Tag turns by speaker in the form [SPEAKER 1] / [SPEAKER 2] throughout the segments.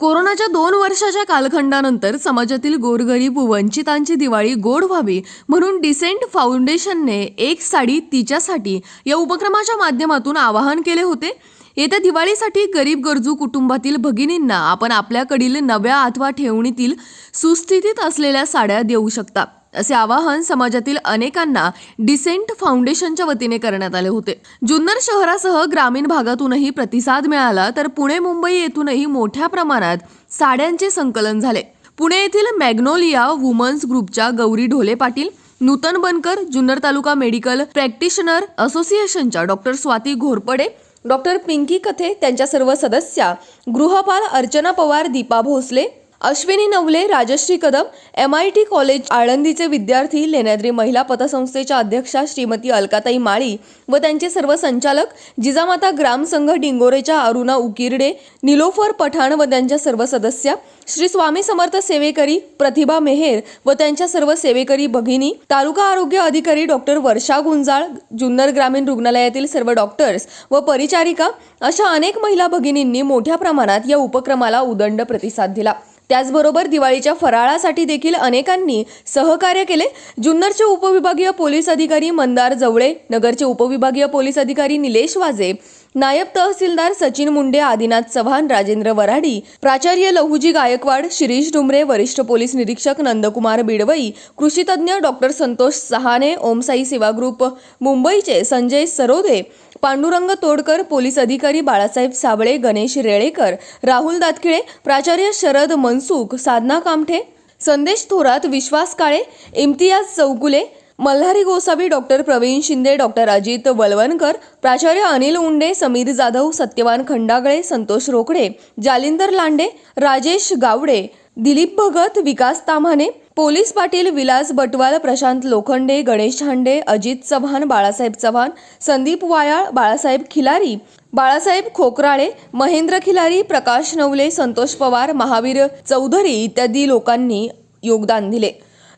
[SPEAKER 1] कोरोनाच्या दोन वर्षाच्या कालखंडानंतर समाजातील गोरगरीब वंचितांची दिवाळी गोड व्हावी म्हणून डिसेंट फाउंडेशनने एक साडी तिच्यासाठी या उपक्रमाच्या माध्यमातून आवाहन केले होते. येत्या दिवाळीसाठी गरीब गरजू कुटुंबातील भगिनींना आपण आपल्याकडील नव्या अथवा ठेवणीतील सुस्थितीत असलेल्या साड्या देऊ शकता. असे आवाहन समाजातील अनेकांना डिसेंट फाउंडेशनच्या वतीने करण्यात आले होते. जुन्नर शहरासह ग्रामीण भागातूनही प्रतिसाद मिळाला तर पुणे मुंबई येथूनही मोठ्या प्रमाणात साड्यांचे संकलन झाले. पुणे येथील मॅग्नोलिया वुमन्स ग्रुपच्या गौरी ढोले पाटील नूतन बनकर जुन्नर तालुका मेडिकल प्रॅक्टिशनर असोसिएशनच्या डॉक्टर स्वाती घोरपडे डॉक्टर पिंकी कथे त्यांच्या सर्व सदस्या गृहपाल Archana Pawar Deepa Bhosale Ashwini Navale Rajashree Kadam M I T college आळंदीचे विद्यार्थी लेण्याद्री महिला पतसंस्थेच्या अध्यक्षा श्रीमती अलकाताई माळी व त्यांचे सर्व संचालक जिजामाता ग्रामसंघ डिंगोरेच्या अरुणा उकिरडे निलोफर पठाण व त्यांच्या सर्व सदस्या श्री स्वामी समर्थ सेवेकरी प्रतिभा मेहेर व त्यांच्या सर्व सेवेकरी भगिनी तालुका आरोग्य अधिकारी डॉक्टर वर्षा गुंजाळ जुन्नर ग्रामीण रुग्णालयातील सर्व डॉक्टर्स व परिचारिका अशा अनेक महिला भगिनींनी मोठ्या प्रमाणात या उपक्रमाला उदंड प्रतिसाद दिला. त्याचबरोबर दिवाळीच्या फराळासाठी देखील अनेकांनी सहकार्य केले. जुन्नरचे उपविभागीय पोलीस अधिकारी मंदार जवळे नगरचे उपविभागीय पोलीस अधिकारी निलेश वाजे नायब तहसीलदार सचिन मुंडे आदिनाथ चव्हाण राजेंद्र वराडी प्राचार्य लहुजी गायकवाड शिरीष डुमरे वरिष्ठ पोलीस निरीक्षक नंदकुमार बिडवई कृषीतज्ञ डॉक्टर संतोष सहाने ओमसाई सेवा ग्रुप मुंबईचे संजय सरोदे पांडुरंग तोडकर पोलीस अधिकारी बाळासाहेब साबळे गणेश रेळेकर राहुल दातखिळे प्राचार्य शरद मनसुख साधना कामठे संदेश थोरात विश्वास काळे इम्तियाज चौगुले मल्हारी गोसावी डॉक्टर प्रवीण शिंदे डॉक्टर अजित वलवणकर प्राचार्य अनिल उंडे समीर जाधव सत्यवान खंडागळे संतोष रोकडे जालिंदर लांडे राजेश गावडे दिलीप भगत विकास ताम्हाणे पोलीस पाटील विलास बटवाल प्रशांत लोखंडे गणेश हांडे अजित चव्हाण बाळासाहेब चव्हाण संदीप वायाळ बाळासाहेब खिलारी बाळासाहेब खोकराळे महेंद्र खिलारी प्रकाश नवले संतोष पवार महावीर चौधरी इत्यादी लोकांनी योगदान दिले.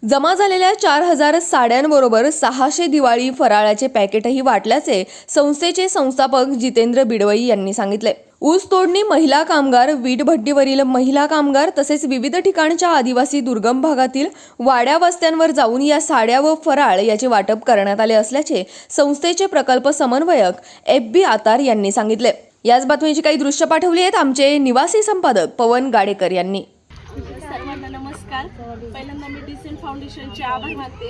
[SPEAKER 1] जमा झालेल्या चार हजार साड्यांबरोबर सहाशे दिवाळी फराळाचे पॅकेटही वाटल्याचे संस्थेचे संस्थापक जितेंद्र बिडवई यांनी सांगितले. ऊस तोडणी महिला कामगार वीटभट्टीवरील महिला कामगार तसेच विविध ठिकाणच्या आदिवासी दुर्गम भागातील वाड्या वस्त्यांवर जाऊन या साड्या व फराळ याचे वाटप करण्यात आले असल्याचे संस्थेचे प्रकल्प समन्वयक एफ बी आतार यांनी सांगितले. याच बातमीची काही दृश्य पाठवली आहेत आमचे निवासी संपादक पवन गाडेकर यांनी.
[SPEAKER 2] नमस्कार. पहिल्यांदा मी डिसेंट फाउंडेशनचे आभार मानते.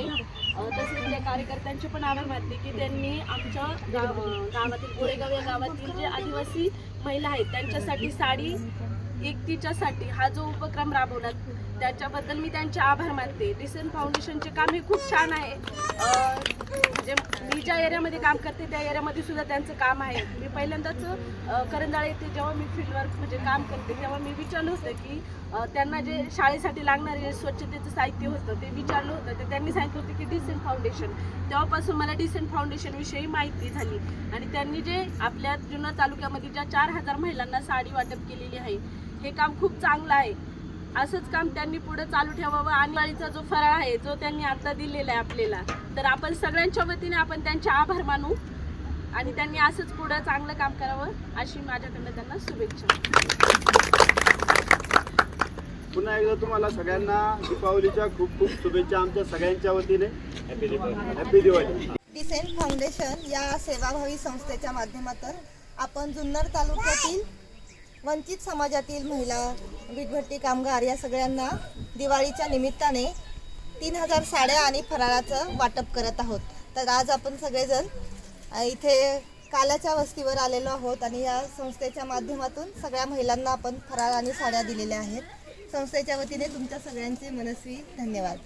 [SPEAKER 2] तसेच त्या कार्यकर्त्यांचे पण आभार मानते की त्यांनी आमच्या गाव गावातील गोरेगाव या गावातील जे आदिवासी महिला आहेत त्यांच्यासाठी साडी एकतीच्यासाठी हा जो उपक्रम राबवला त्याच्याबद्दल मी त्यांचे आभार मानते. डिसेंट फाउंडेशनचे काम हे खूप छान आहे. म्हणजे मी ज्या एरियामध्ये काम करते त्या एरियामध्ये सुद्धा त्यांचं काम आहे. मी पहिल्यांदाच अ, येथे जेव्हा मी फील्ड वर्क म्हणजे काम करते तेव्हा मी विचारलं होतं की त्यांना जे शाळेसाठी लागणारे स्वच्छतेचं साहित्य होतं ते विचारलं होतं. तर त्यांनी सांगितलं होतं की डिसेंट फाउंडेशन तेव्हापासून मला डिसेंट फाउंडेशनविषयी माहिती झाली. आणि त्यांनी जे आपल्या जुना तालुक्यामध्ये ज्या चार हजार महिलांना साडी वाटप केलेली आहे हे काम खूप चांगलं आहे. असंच काम त्यांनी पुढे चालू ठेवावं आणि दिवाळीचा जो फराळ आहे जो त्यांनी आता दिलेला आहे आपल्याला तर आपण सगळ्यांच्या वतीने आपण त्यांचे आभार मानू आणि त्यांनी असंच पुढं चांगलं काम करावं अशी माझ्याकडनं त्यांना शुभेच्छा.
[SPEAKER 3] पुन्हा एकदा तुम्हाला सगळ्यांना दीपावलीच्या खूप खूप शुभेच्छा आमच्या सगळ्यांच्या वतीने. हॅपी दिवाळी
[SPEAKER 4] डिसेंट फाउंडेशन या सेवाभावी संस्थेच्या माध्यमातून आपण जुन्नर तालुक्यातील वंचित समाजातील महिला वीटभट्टी कामगार या सगळ्यांना दिवाळीच्या निमित्ताने तीन हजार साड्या आणि फराळाचं वाटप करत आहोत. तर आज आपण सगळेजण इथे कालाच्या वस्तीवर आलेलो आहोत आणि या संस्थेच्या माध्यमातून सगळ्या महिलांना आपण फराळ आणि साड्या दिलेल्या आहेत. संस्थेच्या वतीने तुमच्या सगळ्यांचे मनस्वी धन्यवाद.